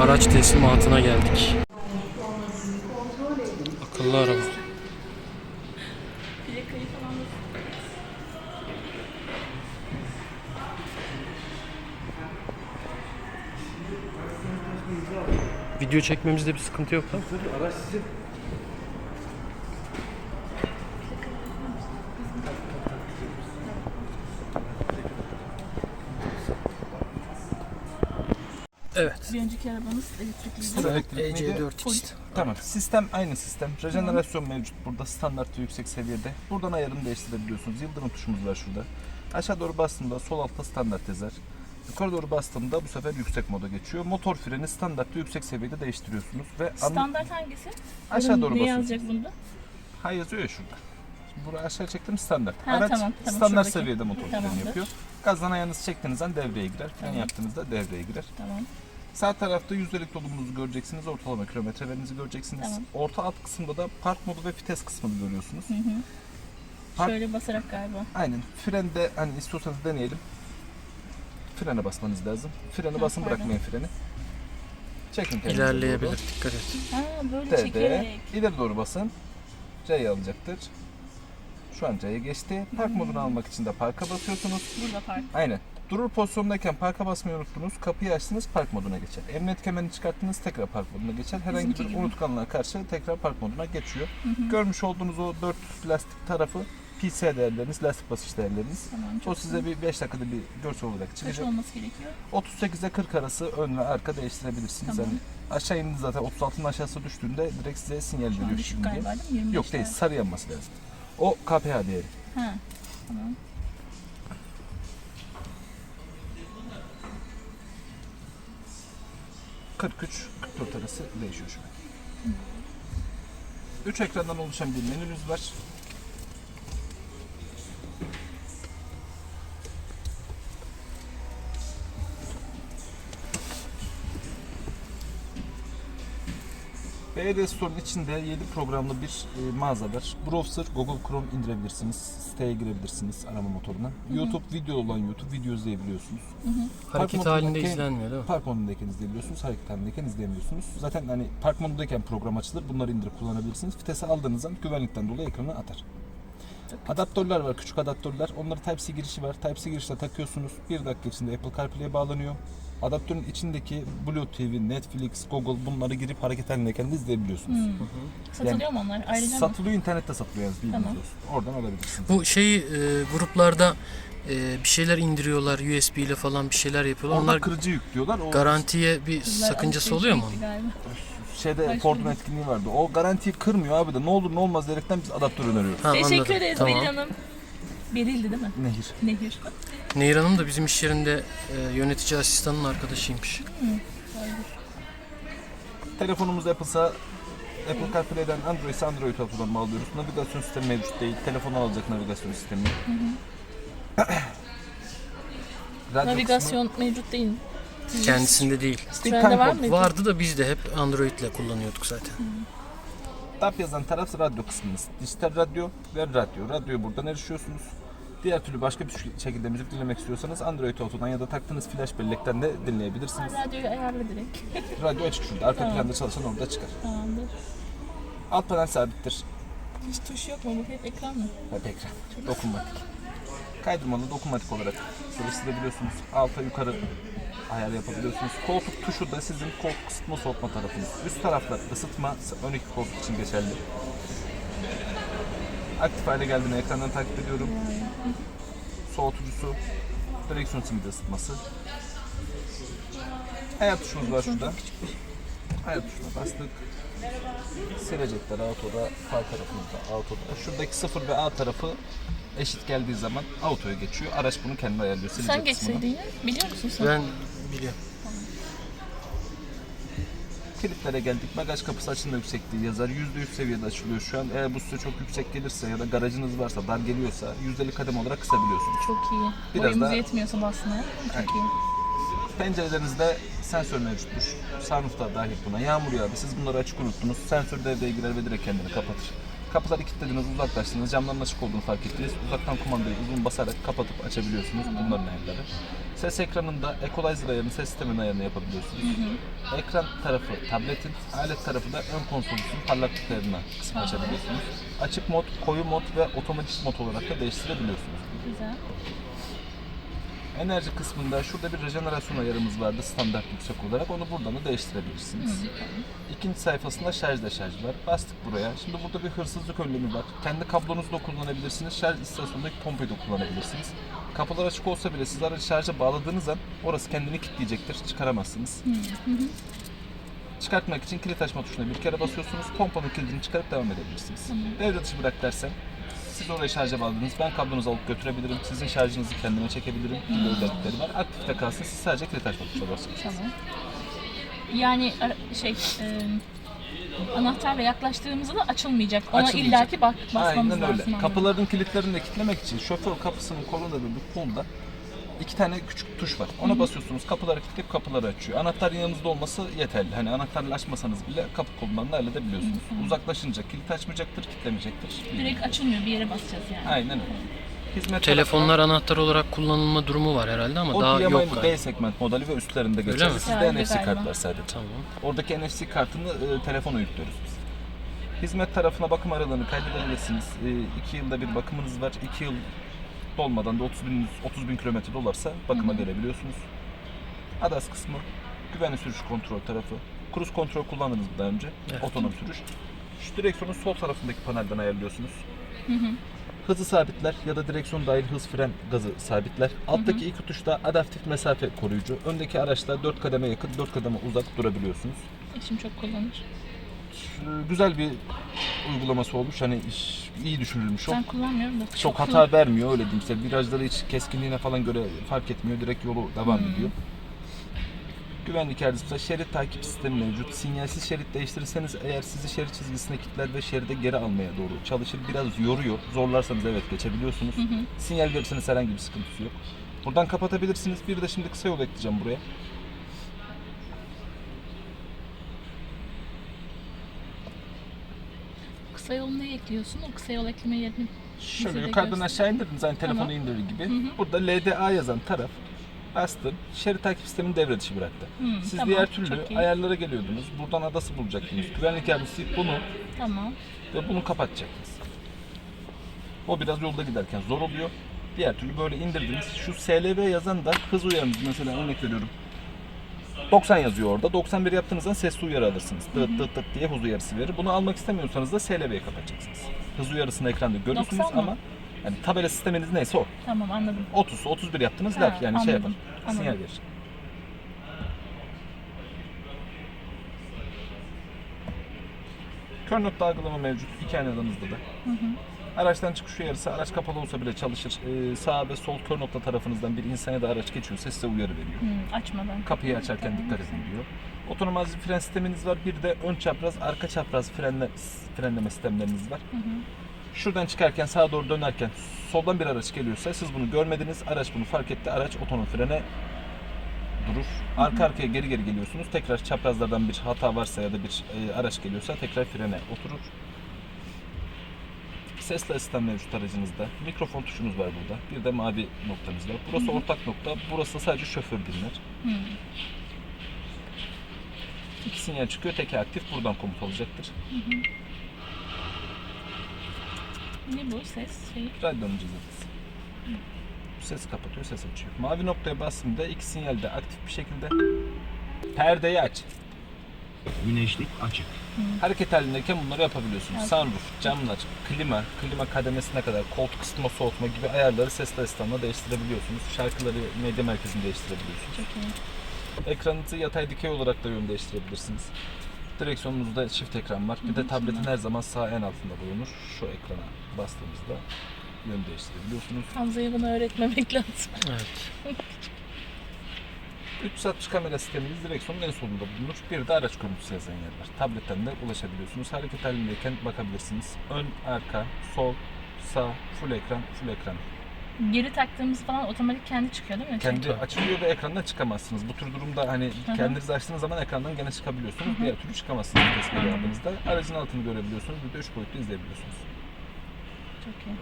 araç teslimatına geldik. Akıllı araba. Video çekmemizde bir sıkıntı yok mi? Araç sizin. Evet. Bir önceki arabanız elektrikliydi. Elektrik miydi? EC4X. Tamam. Sistem aynı sistem. Rejenerasyon mevcut burada. Standart ve yüksek seviyede. Buradan ayarını değiştirebiliyorsunuz. Yıldırım tuşumuz var şurada. Aşağı doğru bastığımda sol altta standart yazar. Yukarı doğru bastığımda bu sefer yüksek moda geçiyor. Motor freni standart ve yüksek seviyede değiştiriyorsunuz. Ve an- Standart hangisi? aşağı doğru Ne basıyorsunuz. yazacak bunda? Ha yazıyor ya şurada. Şimdi buraya aşağı çektim standart. Ha, Araç tamam, tamam, standart şuradaki. seviyede motor freni Tamamdır. yapıyor. Gazdan ayağınızı çektiğiniz an devreye girer. Fren Tamam. yaptığınızda devreye girer. Tamam. Sağ tarafta yüzdelik dolumunuzu göreceksiniz. Ortalama kilometrelerinizi göreceksiniz. Tamam. Orta alt kısımda da park modu ve vites kısmını görüyorsunuz. Hı hı. Park- Şöyle basarak galiba. Aynen. Frende hani istiyorsanız deneyelim. Frene basmanız lazım. Freni Ha, basın pardon. bırakmayın freni. Çekin kendinize İlerleyebilir. Dikkat et. Ha böyle doğru. D'de çekerek. ileri doğru basın. C'yi alacaktır. Şu an C'ye geçti. Park Hmm. modunu almak için de parka basıyorsunuz. Burada park. Aynen. Durur pozisyondayken parka basmayı unuttunuz. Kapıyı açtınız park moduna geçer. Emniyet kemerini çıkarttınız tekrar park moduna geçer. Herhangi Bizimki bir gibi. unutkanlığa karşı tekrar park moduna geçiyor. Hı hı. Görmüş olduğunuz o 4 lastik tarafı PC değerleriniz, lastik basış değerleriniz. Tamam. O Çok size bir 5 dakikada bir görsel olarak Kaç çıkacak. olması gerekiyor? 38'e 40 arası ön ve arka değiştirebilirsiniz. Tamam. Hani aşağı indiğiniz zaten 36'nın aşağısı düştüğünde direkt size sinyal Şu an veriyor düşük şimdi galiba değil mi? 25 Yok değil sarı yanması lazım. O KPH değeri. Ha. Tamam. ...43, 44 arası değişiyor şu an. 3 ekrandan oluşan bir menünüz var. BD Store'un içinde 7 programlı bir e, mağaza var. Browser, Google Chrome indirebilirsiniz. Siteye girebilirsiniz arama motoruna. YouTube video olan YouTube video izleyebiliyorsunuz. Hareket modundaki- halinde izlenmiyor değil mi? Park modundayken izleyebiliyorsunuz, hareket halindeyken izleyemiyorsunuz. Zaten hani park modundayken program açılır, bunları indirip kullanabilirsiniz. Vitesi aldığınız zaman güvenlikten dolayı ekranı atar. Adaptörler var, küçük adaptörler. Onları Type-C girişi var. Type-C girişle takıyorsunuz. Bir dakika içinde Apple CarPlay'e bağlanıyor. Adaptörün içindeki Blue TV, Netflix, Google bunları girip hareket halindeyken de izleyebiliyorsunuz. Hmm. Satılıyor mu onlar? Ayrıca mı? Satılıyor, internette satılıyor yalnız bilginiz Tamam. olsun. Oradan alabilirsiniz. Bu şey e, gruplarda e, bir şeyler indiriyorlar USB ile falan bir şeyler yapıyorlar. Orada Onlar kırıcı yüklüyorlar. O garantiye bir sakıncası oluyor mu? şeyde Başka Ford'un etkinliği vardı. O garantiyi kırmıyor abi de ne olur ne olmaz diyerekten biz adaptör öneriyoruz. Ha, Teşekkür anladım. ederiz Tamam. Hanım. Beril'di değil mi? Nehir. Nehir. Nehir Hanım da bizim iş yerinde e, yönetici asistanının arkadaşıymış. Telefonumuz Apple'sa Apple CarPlay'den Android ise Android Auto'dan bağlıyoruz. Navigasyon sistemi mevcut değil. Telefonu alacak navigasyon sistemi. Radyo Navigasyon mevcut değil. Siz- Kendisinde değil. kısmı- Trende var Time mıydı? Vardı da biz de hep Android ile kullanıyorduk zaten. Tab yazan taraf radyo kısmınız. Dijital radyo ve radyo. Radyoyu buradan erişiyorsunuz. Diğer türlü başka bir şekilde müzik dinlemek istiyorsanız Android Auto'dan ya da taktığınız flash bellekten de dinleyebilirsiniz. Ha, radyoyu ayarla direkt. Radyo açık şurada. Arka Tamam. planda çalışan orada çıkar. Tamamdır. Alt panel sabittir. Hiç tuş yok mu? Bu hep ekran mı? Hep ekran. Dokunmatik. Kaydırmalı dokunmatik olarak geliştirebiliyorsunuz. Alta yukarı ayar yapabiliyorsunuz. Koltuk tuşu da sizin koltuk ısıtma soğutma tarafınız. Üst taraflar ısıtma, ön iki koltuk için geçerli. Aktif hale geldiğini ekrandan takip ediyorum. Soğutucusu, direksiyon simidi ısıtması. Ayar tuşumuz var şurada. Ayar tuşuna bastık. Silecekler autoda, sağ tarafımızda autoda. Şuradaki 0 ve A tarafı eşit geldiği zaman autoya geçiyor. Araç bunu kendi ayarlıyor. Silecek Sen kısmını. geçseydin ya. Biliyor musun sen? Ben biliyorum. Kilitlere geldik. Bagaj kapısı açılma yüksekliği yazar. %100 seviyede açılıyor şu an. Eğer bu size çok yüksek gelirse ya da garajınız varsa, dar geliyorsa %50 kadem olarak kısabiliyorsunuz. Çok iyi. Biraz Boyumuz daha- yetmiyorsa basmaya. Çok Aynen. iyi. Pencerelerinizde sensör mevcuttur. Sunroof'ta dahil buna. Yağmur yağdı. Siz bunları açık unuttunuz. Sensör devreye girer ve direkt kendini kapatır. Kapıları kilitlediniz, uzaklaştınız, camların açık olduğunu fark ettiniz. Uzaktan kumandayı uzun basarak kapatıp açabiliyorsunuz bunların ayarları. Ses ekranında equalizer ayarını, ses sistemin ayarını yapabiliyorsunuz. Ekran tarafı tabletin, alet tarafı da ön konsolunuzun parlaklık ayarına kısıp açabiliyorsunuz. Açık mod, koyu mod ve otomatik mod olarak da değiştirebiliyorsunuz. Güzel. Enerji kısmında şurada bir rejenerasyon ayarımız vardı standart yüksek olarak. Onu buradan da değiştirebilirsiniz. İkinci sayfasında şarj deşarj var. Bastık buraya. Şimdi burada bir hırsızlık önlemi var. Kendi kablonuzu da kullanabilirsiniz. Şarj istasyonundaki pompayı da kullanabilirsiniz. Kapılar açık olsa bile siz aracı şarja bağladığınız an orası kendini kilitleyecektir. Çıkaramazsınız. Çıkartmak için kilit açma tuşuna bir kere basıyorsunuz. Pompanın kilidini çıkarıp devam edebilirsiniz. Devre dışı bırak dersem siz orayı şarja bağladınız. Ben kablonuzu alıp götürebilirim. Sizin şarjınızı kendime çekebilirim. gibi özellikleri var. Aktifte kalsın. Siz sadece açma tuşuna basacaksınız. Tamam. Yani ara- şey e, anahtarla yaklaştığımızda da açılmayacak. Ona Açılmayacak. illaki bak basmamız Aynen lazım. öyle. anladım. Kapıların kilitlerini de kilitlemek için şoför kapısının kolunda bir kolda iki tane küçük tuş var. Ona basıyorsunuz, kapıları kilitleyip kapıları açıyor. Anahtar yanınızda olması yeterli. Hani anahtarla açmasanız bile kapı kolundan da halledebiliyorsunuz. Uzaklaşınca kilit açmayacaktır, kilitlemeyecektir. Direkt açılmıyor bir yere basacağız yani. Aynen öyle. Hizmet Telefonlar anahtar olarak kullanılma durumu var herhalde ama o daha DMI yok galiba. B segment modeli ve üstlerinde geçerli. mi? Sizde Öyle NFC galiba. kart var sadece. Tamam. Oradaki NFC kartını e, telefona yüklüyoruz biz. Hizmet tarafına bakım aralarını kaydedebilirsiniz. 2 yılda bir bakımınız var. 2 yıl dolmadan da 30 bin, 30 bin kilometre dolarsa bakıma gelebiliyorsunuz. ADAS kısmı, güvenli sürüş kontrol tarafı. Cruise kontrol kullandınız mı daha önce? Evet. Otonom sürüş. Şu direksiyonun sol tarafındaki panelden ayarlıyorsunuz. Hızı sabitler ya da direksiyon dahil hız fren gazı sabitler. Alttaki iki tuşta adaptif mesafe koruyucu. Öndeki araçta 4 kademe yakın, 4 kademe uzak durabiliyorsunuz. Eşim çok kullanır. Güzel bir uygulaması olmuş. Hani iş iyi düşünülmüş o. Ben kullanmıyorum da. Çok hata vermiyor öyle diyeyim size. Virajları hiç keskinliğine falan göre fark etmiyor. Direkt yolu devam ediyor. Güvenlik yardımcısı şerit takip sistemi mevcut. Sinyalsiz şerit değiştirirseniz eğer sizi şerit çizgisine kilitler ve şeride geri almaya doğru çalışır. Biraz yoruyor. Zorlarsanız evet geçebiliyorsunuz. Sinyal verirseniz herhangi bir sıkıntısı yok. Buradan kapatabilirsiniz. Bir de şimdi kısa yol ekleyeceğim buraya. Kısa yol ne ekliyorsun? O kısa yol ekleme yerini Şöyle yukarıdan aşağı indirdiniz hani telefonu Tamam. indirir gibi. Burada LDA yazan taraf bastın. Şerit takip sistemini devre dışı bıraktı. Hı, Siz tamam, diğer türlü çok iyi. ayarlara geliyordunuz. Buradan adası bulacaktınız. Güvenlik yardımcısı bunu Tamam. ve bunu kapatacaktınız. O biraz yolda giderken zor oluyor. Diğer türlü böyle indirdiniz. Şu SLV yazan da hız uyarınız mesela örnek veriyorum. 90 yazıyor orada. 91 yaptığınızda sesli uyarı alırsınız. Tıt tıt tıt diye hız uyarısı verir. Bunu almak istemiyorsanız da SLV'yi kapatacaksınız. Hız uyarısını ekranda görürsünüz 90 mı? ama yani tabela sisteminiz neyse o. Tamam anladım. 30, 31 yaptınız Ha, der yani şey yapar. anladım, Sinyal verir. Kör nokta algılama mevcut iki aynalarınızda da. Araçtan çıkış uyarısı araç kapalı olsa bile çalışır. Ee, sağ ve sol kör nokta tarafınızdan bir insan ya da araç geçiyorsa size uyarı veriyor. Hı, açmadan. Kapıyı açarken dikkat edin diyor. Otonom fren sisteminiz var. Bir de ön çapraz, arka çapraz frenle, frenleme sistemleriniz var. Şuradan çıkarken sağa doğru dönerken soldan bir araç geliyorsa siz bunu görmediniz. Araç bunu fark etti. Araç otonom frene durur. Arka arkaya geri geri geliyorsunuz. Tekrar çaprazlardan bir hata varsa ya da bir e, araç geliyorsa tekrar frene oturur. Sesli asistan mevcut aracınızda. Mikrofon tuşunuz var burada. Bir de mavi noktamız var. Burası ortak nokta. Burası sadece şoför dinler. Hı. İki sinyal çıkıyor. Teki aktif. Buradan komut alacaktır. Ne bu ses? Şey. Radyonun cızırtısı. Ses kapatıyor, ses açıyor. Mavi noktaya bastığımda iki sinyal de aktif bir şekilde perdeyi aç. Güneşlik açık. Hareket halindeyken bunları yapabiliyorsunuz. Evet. Sunroof, camlar, klima, klima kademesine kadar koltuk ısıtma, soğutma gibi ayarları sesli asistanla değiştirebiliyorsunuz. Şarkıları medya merkezinde değiştirebiliyorsunuz. Çok iyi. Ekranınızı yatay dikey olarak da yön değiştirebilirsiniz. Direksiyonunuzda çift ekran var. Bir de tabletin her zaman sağ en altında bulunur. Şu ekrana bastığımızda yön değiştirebiliyorsunuz. Hamza'ya bunu öğretmemek lazım. Evet. 360 kamera sistemimiz direksiyonun en solunda bulunur. Bir de araç görüntüsü yazan yer var. Tabletten de ulaşabiliyorsunuz. Hareket halindeyken bakabilirsiniz. Ön, arka, sol, sağ, full ekran, full ekran. geri taktığımız falan otomatik kendi çıkıyor değil mi? Kendi Çünkü- açılıyor ve ekrandan çıkamazsınız. Bu tür durumda hani hı. kendiniz açtığınız zaman ekrandan gene çıkabiliyorsunuz. Diğer türlü çıkamazsınız vites geri aldığınızda. Aracın altını görebiliyorsunuz. Bir de 3 boyutlu izleyebiliyorsunuz. Çok iyi.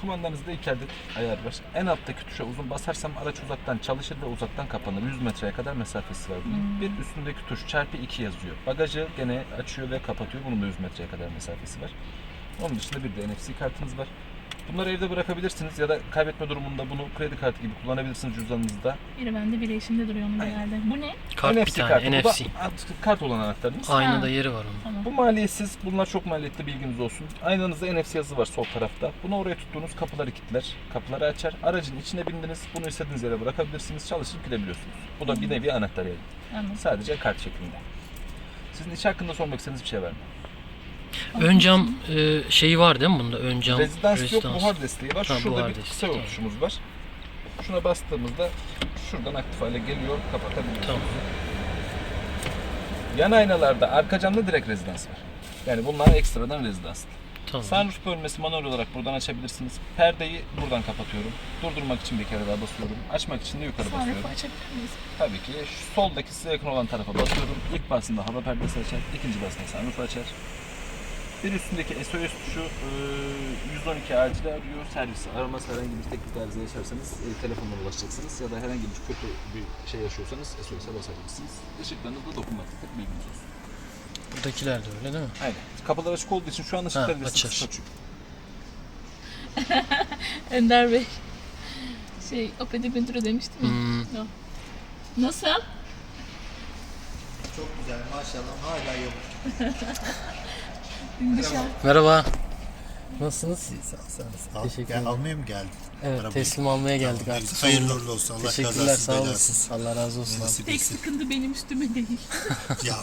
Kumandanızda iki adet ayar var. En alttaki tuşa uzun basarsam araç uzaktan çalışır ve uzaktan kapanır. 100 metreye kadar mesafesi var bunun. Bir üstündeki tuş çarpı 2 yazıyor. Bagajı gene açıyor ve kapatıyor. Bunun da 100 metreye kadar mesafesi var. Onun dışında bir de NFC kartınız var. Bunları evde bırakabilirsiniz ya da kaybetme durumunda bunu kredi kartı gibi kullanabilirsiniz cüzdanınızda. Biri bende biri eşimde duruyor onun Aynen. genelde. Bu ne? Kart bir kartı. tane Bu da NFC. kart olan anahtarımız. Aynada Ha. yeri var onun. Tamam. Bu maliyetsiz. Bunlar çok maliyetli bilginiz olsun. Aynanızda NFC yazısı var sol tarafta. Bunu oraya tuttuğunuz kapıları kilitler. Kapıları açar. Aracın içine bindiniz. Bunu istediğiniz yere bırakabilirsiniz. Çalışıp gidebiliyorsunuz. Bu da bir nevi anahtar yani. Anladım. Sadece kart şeklinde. Sizin iç hakkında sormak istediğiniz bir şey var mı? Ön cam e, şeyi var değil mi bunda? Ön cam Rezidans yok, buhar desteği var. Ha, Şurada bir desteği, kısa tamam. var. Şuna bastığımızda şuradan aktif hale geliyor, kapatabiliyoruz. Tamam. Yan aynalarda arka camda direkt rezidans var. Yani bunlar ekstradan rezidans. Tamam. Sunroof bölmesi manuel olarak buradan açabilirsiniz. Perdeyi buradan kapatıyorum. Durdurmak için bir kere daha basıyorum. Açmak için de yukarı basıyorum. Sunroof'u açabilir miyiz? Tabii ki şu soldaki size yakın olan tarafa basıyorum. İlk basında hava perdesi açar. ikinci basında sunroof açar. Bir üstündeki SOS tuşu e, 112 acil arıyor. Servisi aramaz herhangi bir teknik arıza yaşarsanız e, telefondan ulaşacaksınız. Ya da herhangi bir kötü bir şey yaşıyorsanız SOS'e basabilirsiniz. Işıklarınız da dokunmatiklik bilginiz olsun. Buradakiler de öyle değil mi? Aynen. Kapılar açık olduğu için şu an ışıklar Ha, açar. açıyor. Ender Bey. Şey, Opet'e Ventura demiştim ya. Hmm. Nasıl? Çok güzel maşallah hala yamuk. Merhaba. Nasılsınız? Al, Teşekkür gel, ederim. almaya mı geldin? Evet Arabayı. teslim almaya geldik Tamam, artık. Hayırlı uğurlu olsun. Allah Teşekkürler kazasız sağ olasın. Allah razı olsun. Nasip Tek etsin. sıkıntı benim üstüme değil. Ya,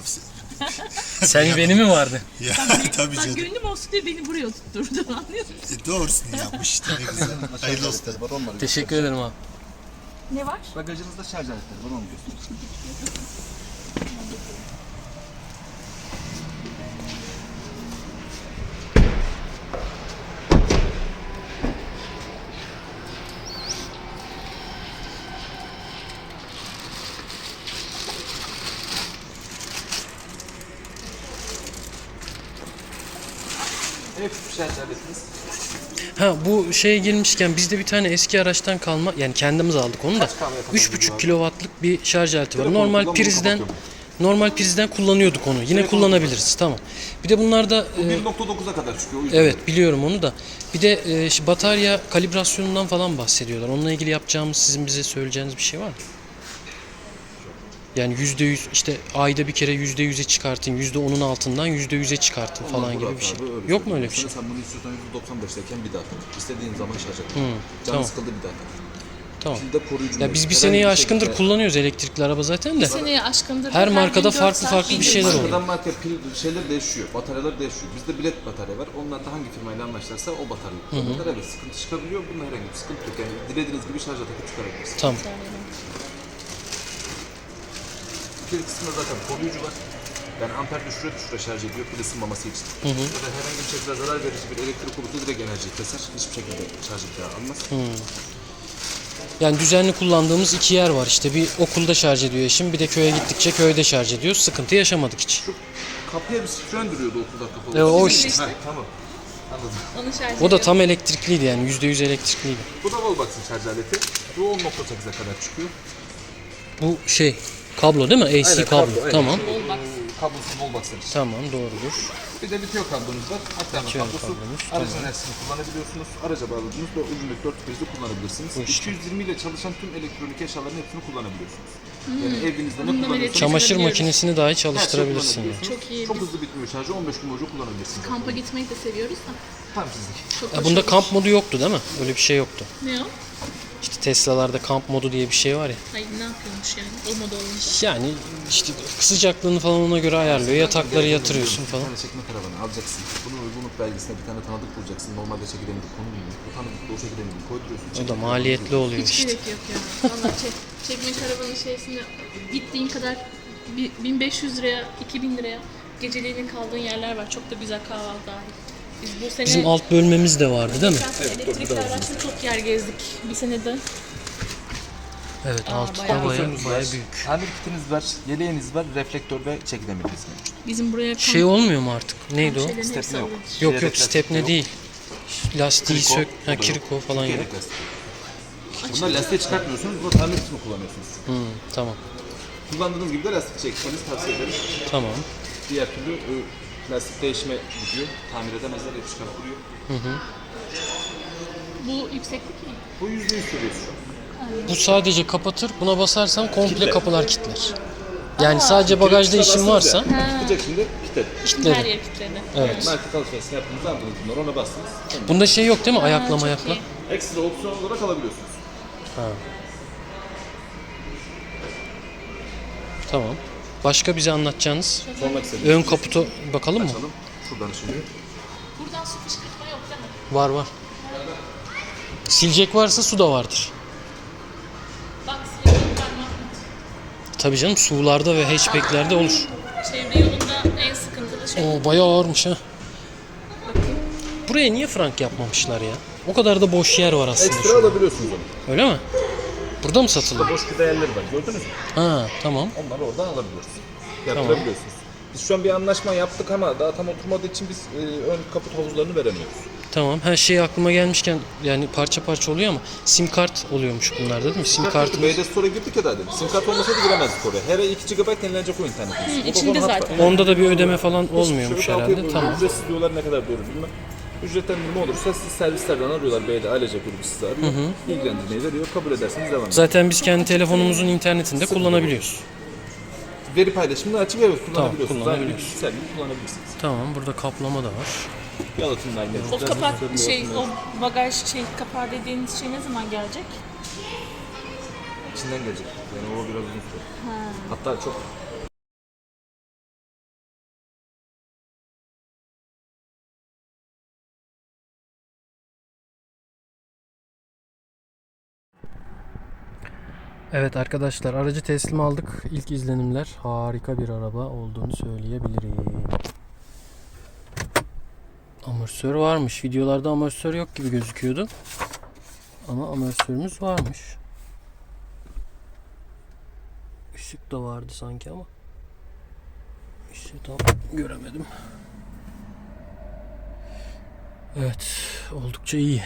Sen beni mi vardı? ya tabii Bak canım. gönlüm olsun diye beni buraya tutturdu. Anlıyor musun? E, doğrusunu yapmış işte ne güzel. Hayırlı olsun. Teşekkür ederim abi. Ne var? Bagajınızda şarj aletleri var onu göstereyim. Şarj aletiniz. Ha bu şeye girmişken bizde bir tane eski araçtan kalma yani kendimiz aldık onu da. Kaç kadar 3,5 gidiyor abi? kilowattlık bir şarj aleti var. Telefonu Normal prizden kapatıyorum. normal prizden kullanıyorduk onu. Yine Telefonu kullanabiliriz. Tamam. Bir de bunlarda Bu e, 1.9'a kadar çıkıyor. o yüzden. Evet biliyorum onu da. Bir de e, şu batarya kalibrasyonundan falan bahsediyorlar. Onunla ilgili yapacağımız sizin bize söyleyeceğiniz bir şey var mı? Yani %100 işte ayda bir kere %100'e çıkartın, %10'un altından %100'e çıkartın Onlar falan gibi bir şey. abi, Yok mu öyle bir şey? Mesela Sen bunu istiyorsan %95'teyken bir daha tak. İstediğin zaman şarj et. Canı tamam. sıkıldı bir daha tak. Tamam. Pilde koruyucu Ya biz bir bir aşkındır şekilde- kullanıyoruz elektrikli araba zaten de. Seneye aşkındır. Her markada farklı farklı bir şeyler oluyor. Markadan marka pil şeyler değişiyor. Bataryalar değişiyor. Bizde bilet batarya var. Onlar da hangi firmayla anlaşlarsa o batarya kullanırlar. Evet sıkıntı çıkabiliyor. Bunda herhangi bir sıkıntı yok. Yani dilediğiniz gibi şarja takıp çıkarabilirsiniz. Tamam. Pil kısmında zaten koruyucu var. Yani amper düşüre düşüre şarj ediyor pil ısınmaması için. Ya da herhangi bir şekilde zarar verici bir elektrik olursa direkt enerjiyi keser. Hiçbir şekilde şarj etkileri almaz. Yani düzenli kullandığımız iki yer var. İşte bir okulda şarj ediyor eşim, bir de köye gittikçe köyde şarj ediyor. Sıkıntı yaşamadık hiç. Şu kapıya bir fren duruyordu okulda kapalı. E, o işte. için. Ha, tamam. Anladım. Onu şarj O da tam elektrikliydi yani %100 elektrikliydi. Bu da Wallbox'ın şarj aleti. Bu 10.8'e kadar çıkıyor. Bu şey kablo değil mi? AC Aynen, kablo. kablo, aynen. Tamam. Kablosu Wallbox'ın için. Tamam doğrudur. Bir de bitiyor kablonuz var. Aktarma Bitiyor kablosu. kablomuz, Aracın enerjisini kullanabiliyorsunuz. Araca bağladığınız ve ucundaki 4 prizi kullanabilirsiniz. Bu işte. 220 ile çalışan tüm elektronik eşyaların hepsini kullanabiliyorsunuz. Yani evinizde ne kullanıyorsanız bile Çamaşır makinesini dahi her şeyi çalıştırabilirsin. yani. kullanabiliyorsunuz. Çok iyi. Çok hızlı bitmiyor şarjı. 15 gün boyunca kullanabilirsiniz. Kampa gitmeyi de seviyoruz da. Tam sizlik. Çok Ya hoş bunda olur. kamp modu yoktu değil mi? Öyle bir şey yoktu. Ne o? İşte Tesla'larda kamp modu diye bir şey var ya. Hayır ne yapıyormuş yani o moda olunca. Yani işte sıcaklığını falan ona göre ayarlıyor. Yatakları yatırıyorsun Bir falan. tane çekme karavanı alacaksın. Bunun uygunluk belgesine bir tane tanıdık bulacaksın. Normalde çekilemedik konu değil. Bu tanıdıkla o çekilemedik koyduruyorsun. O da maliyetli oluyor Hiç işte. gerek yok ya. Valla çek, çekme karavanın şeysinde gittiğin kadar bir- 1500 liraya, 2000 liraya geceliğinin kaldığın yerler var. Çok da güzel kahvaltı dahil. Biz bu sene Bizim alt bölmemiz de vardı değil mi? geçen sene elektrikli araçla çok yer gezdik. Bir senede Evet altta bayağı. baya Sensörünüz baya var, büyük. Tamir kitiniz var, yeleğiniz var, reflektör ve çeki demiriniz mevcut. bizim buraya Şey olmuyor mu artık? Neydi o? şeylerin hepsi Stepne yok. alındı. Yok yok stepne yok. değil. Lastiği Kriko, sök. da Ha yok. kiriko falan yok. yedek lastik. Bunlar lastiği çıkartmıyorsunuz, bu tamir kısmı kullanıyorsunuz. Hmm, tamam. Kullandığınız gibi de lastik çekmenizi tavsiye ederim. Tamam. Diğer türlü e, lastik değişime gidiyor. Tamir edemezler, yapışkan kuruyor. Bu yükseklik mi? Bu yüzde yüz sürüyor şu an. Bu sadece kapatır. Buna basarsan komple kapılar kilitler. Yani sadece bagajda işin varsa Çıkacak şimdi, kilitledim. Her yer kilitledi. Evet. Market alışverişini yaptığınızda aldığınız bunlar ona bastınız. Tamam. Bunda şey yok değil mi? Ayakla çok mayakla. iyi. Ekstra opsiyon olarak alabiliyorsunuz. Tamam. Başka bize anlatacağınız Sormak ön kaputu bakalım mı? açalım. Şuradan şimdi. Buradan su fışkırtma yok değil mi? Var var. Silecek varsa su da vardır. Bak silecek parmak. Tabii canım sularda ve hatchbacklerde olur. Çevre yolunda en sıkıntılı şey. Oo bayağı ağırmış ha. Buraya niye frank yapmamışlar ya? O kadar da boş yer var aslında. Ekstra şu an. alabiliyorsunuz onu. Öyle mi? Burada mı satılıyor? Boş değerleri var. Gördünüz mü? Ha tamam. Onları oradan alabiliyorsunuz. Yaptırabiliyorsunuz. Biz şu an bir anlaşma yaptık ama daha tam oturmadığı için biz e, ön kaput havuzlarını veremiyoruz. Tamam. Her şey aklıma gelmişken yani parça parça oluyor ama sim kart oluyormuş bunlarda değil mi? Sim kartı. B'de Store'a girdik ya daha demin. Sim kart olmasaydı giremezdik oraya. Her ay 2 GB yenilenecek o internetimiz. içinde zaten. Onda da bir ödeme falan olmuyormuş herhalde. Tamam. Ücretsiz diyorlar ne kadar doğru bilmem. Ücretlendirme olursa siz servislerden arıyorlar. B'de ailece grubu sizi arıyor. İlgilendirmeyi veriyor. Kabul ederseniz devam ediyor. Zaten biz kendi telefonumuzun internetinde kullanabiliyoruz. Veri paylaşımını açık evet kullanabiliyorsunuz. Tamam, kullanabiliyoruz. bir gibi kullanabilirsiniz. Tamam. Burada kaplama da var. Yalıtımlar mevcut. O kapak şey, o bagaj şey kapağı dediğiniz şey ne zaman gelecek? İçinden gelecek. Yani o biraz uzun süre. Hatta çok Evet arkadaşlar aracı teslim aldık. İlk izlenimler harika bir araba olduğunu söyleyebilirim. Amortisör varmış. Videolarda amortisör yok gibi gözüküyordu. Ama amortisörümüz varmış. Işık da vardı sanki ama. İşte tam göremedim. Evet, oldukça iyi.